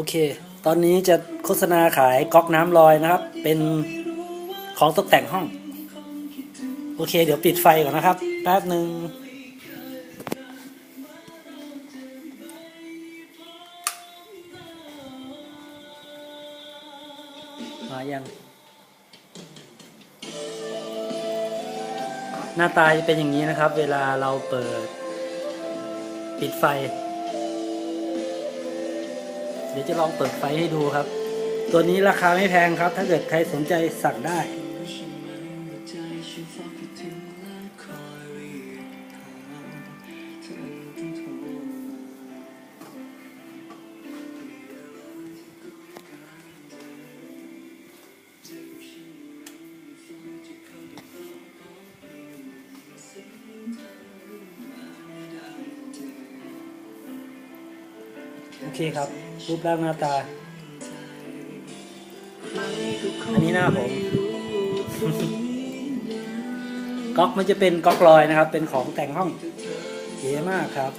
โอเค ตอนนี้จะโฆษณาขายก๊อกน้ำลอยนะครับ เป็นของตกแต่งห้อง โอเค เดี๋ยวปิดไฟก่อนนะครับ แป๊บหนึ่งมายัง หน้าตาจะเป็นอย่างนี้นะครับ เวลาเราเปิด ปิดไฟ ดี๋ยวจะลองเปิดไฟให้ดูครับ ตัวนี้ราคาไม่แพงครับ ถ้าเกิดใครสนใจสั่งได้ โอเคครับ รูปร่างหน้าตา อันนี้หน้าผมก๊อกมันจะเป็นก๊อกลอยนะครับ เป็นของแต่งห้องเก๋มากครับ